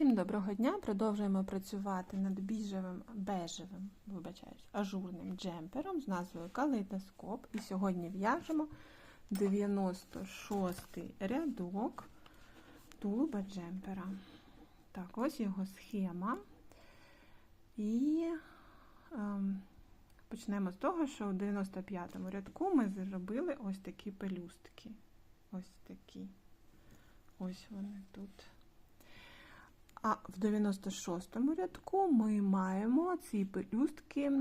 Всім доброго дня! Продовжуємо працювати над біжевим, бежевим, вибачаюсь, ажурним джемпером з назвою Калейдоскоп. І сьогодні в'яжемо 96 рядок тулуба джемпера. Так, ось його схема. І ем, почнемо з того, що у 95-му рядку ми зробили ось такі пелюстки. Ось такі. Ось вони тут. А в 96-му рядку ми маємо ці пелюстки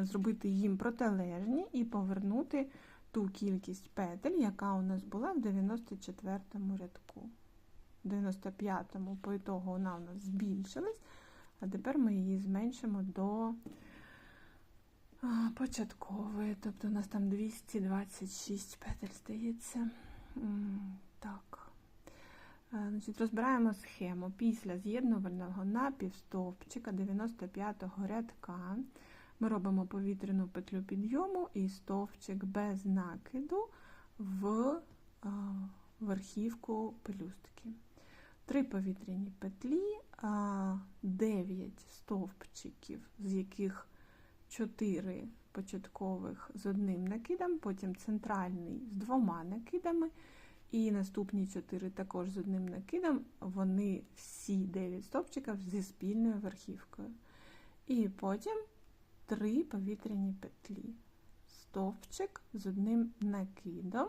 зробити їм протилежні і повернути ту кількість петель, яка у нас була в 94-му рядку. В 95-му по ітогу вона у нас збільшилась, а тепер ми її зменшимо до початкової. Тобто у нас там 226 петель здається. Так. Значить, Розбираємо схему. Після з'єднувального напівстовпчика 95-го рядка ми робимо повітряну петлю підйому і стовпчик без накиду в верхівку пелюстки. Три повітряні петлі, 9 стовпчиків, з яких 4 початкових з одним накидом, потім центральний з двома накидами. І наступні 4 також з одним накидом, вони всі 9 стовпчиків зі спільною верхівкою. І потім 3 повітряні петлі. Стовпчик з одним накидом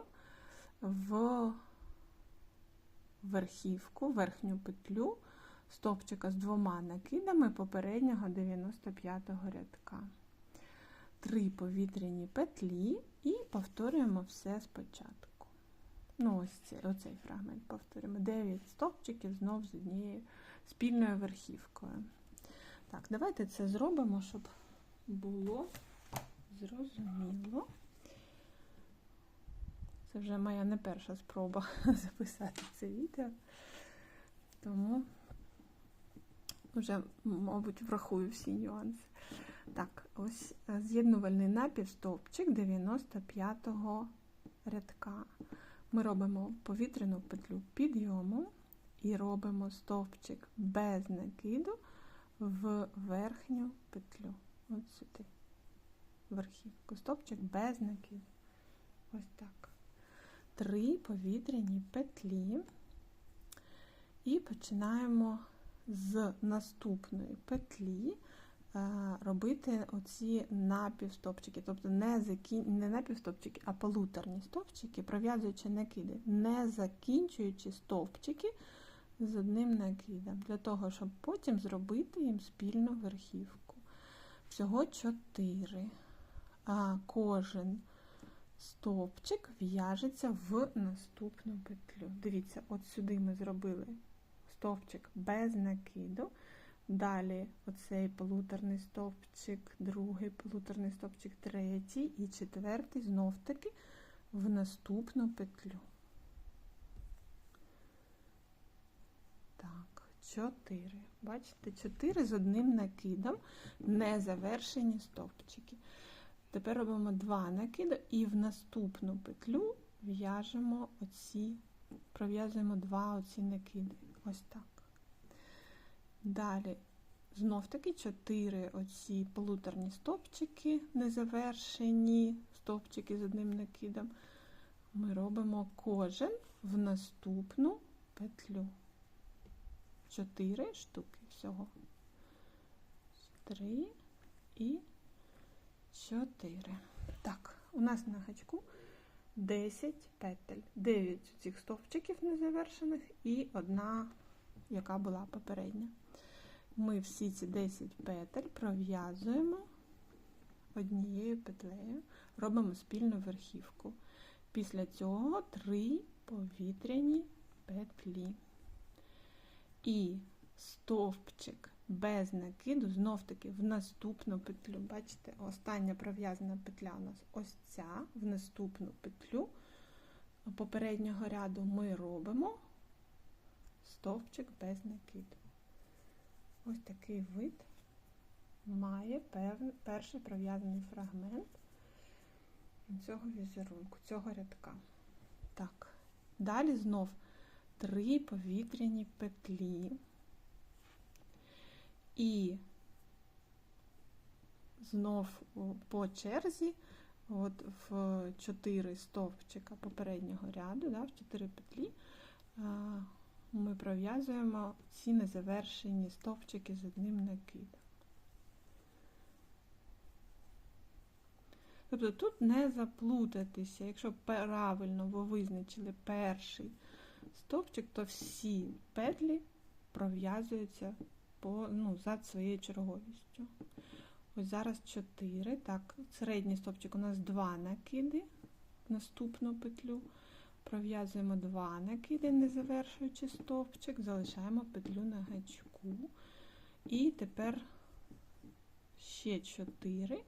в верхівку, верхню петлю стовпчика з двома накидами попереднього 95-го рядка. Три повітряні петлі і повторюємо все спочатку. Ну, ось цей, оцей фрагмент повторюємо. 9 стовпчиків знов з однією спільною верхівкою. Так, давайте це зробимо, щоб було зрозуміло. Це вже моя не перша спроба записати це відео, тому вже, мабуть, врахую всі нюанси. Так, ось е, з'єднувальний напівстовпчик 95-го рядка. Ми робимо повітряну петлю підйому і робимо стовпчик без накиду в верхню петлю. От сюди, верхівку. Стовпчик без накиду. Ось так. Три повітряні петлі. І починаємо з наступної петлі. Е, робити оці напівстопчики, тобто не закі... не напівстопчики, а полуторні стовпчики, пров'язуючи накиди, не закінчуючи стовпчики з одним накидом, для того, щоб потім зробити їм спільну верхівку. Всього 4. А кожен стовпчик в'яжеться в наступну петлю. Дивіться, от сюди ми зробили стовпчик без накиду. Далі оцей полуторний стовпчик, другий полуторний стовпчик, третій і четвертий знов таки в наступну петлю. Так, чотири. Бачите, чотири з одним накидом, незавершені стовпчики. Тепер робимо два накиди і в наступну петлю в'яжемо оці, пров'язуємо два оці накиди. Ось так. Далі, знов-таки, 4 оці полуторні стовпчики, незавершені стовпчики з одним накидом. Ми робимо кожен в наступну петлю. 4 штуки всього. 3 і 4. Так, у нас на гачку 10 петель, 9 цих стовпчиків незавершених і одна, яка була попередня ми всі ці 10 петель пров'язуємо однією петлею, робимо спільну верхівку. Після цього 3 повітряні петлі. І стовпчик без накиду, знов-таки в наступну петлю. Бачите, остання пров'язана петля у нас ось ця, в наступну петлю попереднього ряду ми робимо стовпчик без накиду. Ось такий вид має перший пров'язаний фрагмент цього візерунку, цього рядка. Так, далі знов три повітряні петлі. І знов по черзі, от в 4 стовпчика попереднього ряду, да, в 4 петлі, ми пров'язуємо ці незавершені стовпчики з одним накидом. Тобто тут не заплутатися, якщо правильно ви визначили перший стовпчик, то всі петлі пров'язуються ну, за своєю черговістю. Ось зараз 4. Так, середній стовпчик у нас 2 накиди в наступну петлю. Пров'язуємо 2 накиди, не завершуючи стовпчик, залишаємо петлю на гачку. І тепер ще 4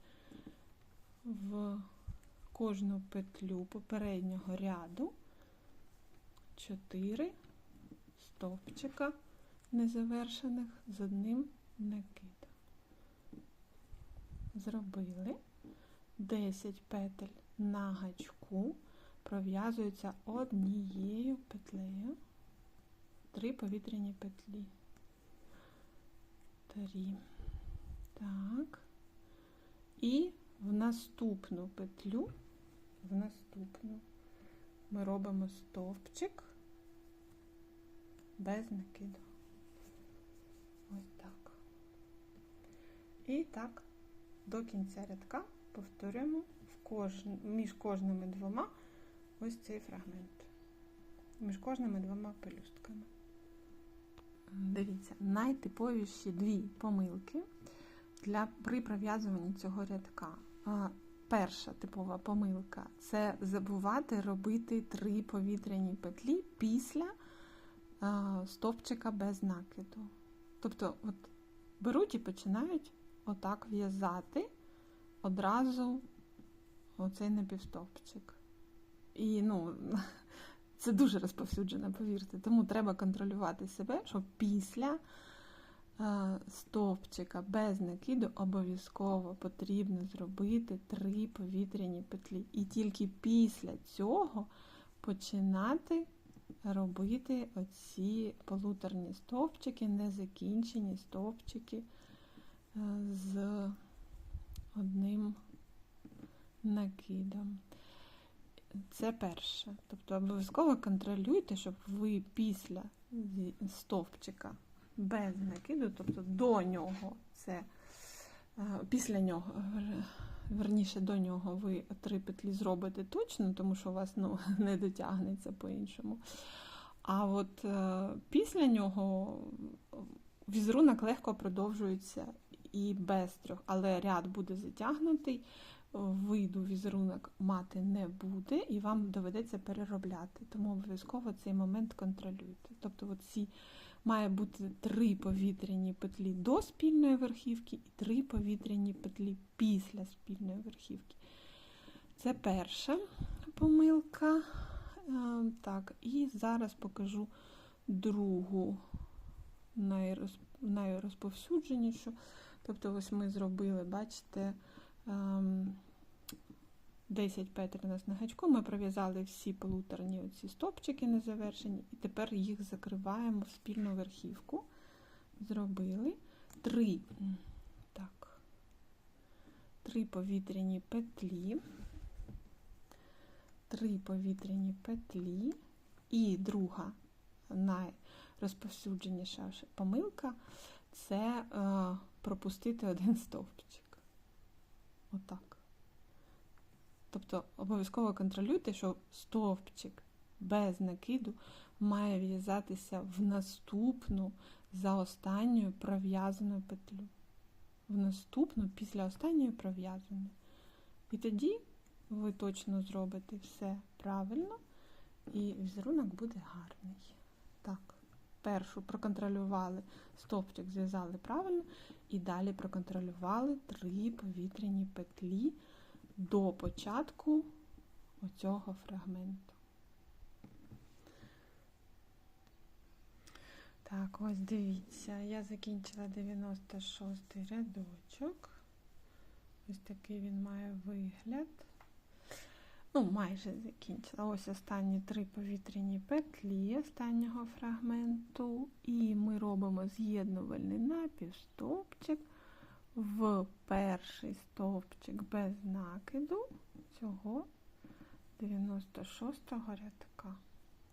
в кожну петлю попереднього ряду 4 стовпчика незавершених з одним накидом. Зробили 10 петель на гачку, пров'язуються однією петлею, 3 повітряні петлі. 3. Так. І в наступну петлю, в наступну ми робимо стовпчик без накиду. Ось так. І так, до кінця рядка повторюємо в кож... між кожними двома ось цей фрагмент. Між кожними двома пелюстками. Дивіться, найтиповіші дві помилки для при пров'язуванні цього рядка. Перша типова помилка це забувати робити три повітряні петлі після стовпчика без накиду. Тобто, от беруть і починають отак в'язати одразу оцей напівстовпчик. І ну, це дуже розповсюджено, повірте. Тому треба контролювати себе, щоб після стовпчика без накиду обов'язково потрібно зробити три повітряні петлі. І тільки після цього починати робити оці полуторні стовпчики, незакінчені стовпчики з одним накидом. Це перше. Тобто обов'язково контролюйте, щоб ви після стовпчика без накиду, тобто до нього, це е, після нього, верніше до нього ви три петлі зробите точно, тому що у вас ну, не дотягнеться по-іншому. А от е, після нього візерунок легко продовжується і без трьох, але ряд буде затягнутий, виду візерунок мати не буде, і вам доведеться переробляти. Тому обов'язково цей момент контролюйте. Тобто, ці має бути три повітряні петлі до спільної верхівки і три повітряні петлі після спільної верхівки. Це перша помилка. Е, так, І зараз покажу другу найрозповсюдженішу. Тобто, ось ми зробили, бачите, ем, 10 петель у нас на гачку, ми пров'язали всі полуторні оці стопчики незавершені, і тепер їх закриваємо в спільну верхівку. Зробили три, так, три повітряні петлі, три повітряні петлі, і друга найрозповсюдженіша помилка це е, пропустити один стовпчик. Отак. Тобто обов'язково контролюйте, що стовпчик без накиду має в'язатися в наступну за останньою пров'язаною петлю. В наступну після останньої пров'язаної. І тоді ви точно зробите все правильно, і візерунок буде гарний. Так, першу проконтролювали стовпчик, зв'язали правильно, і далі проконтролювали три повітряні петлі до початку оцього фрагменту. Так, ось дивіться, я закінчила 96 рядочок. Ось такий він має вигляд. Ну, майже закінчила. Ось останні три повітряні петлі останнього фрагменту. І ми робимо з'єднувальний напівстовпчик в перший стовпчик без накиду цього 96-го рядка.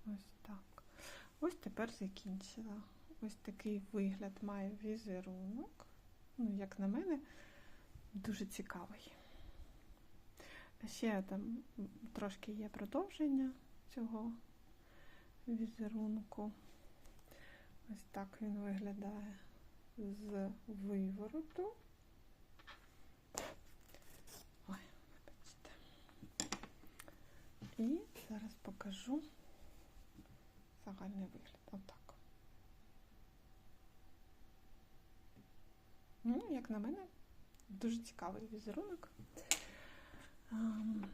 Ось так. Ось тепер закінчила. Ось такий вигляд має візерунок. Ну, як на мене, дуже цікавий. Ще там трошки є продовження цього візерунку. Ось так він виглядає з вивороту. І зараз покажу загальний вигляд. Отак. Ну, як на мене, дуже цікавий візерунок. Ем,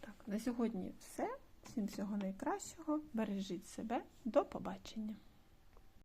Так, на сьогодні все. Всім всього найкращого. Бережіть себе. До побачення.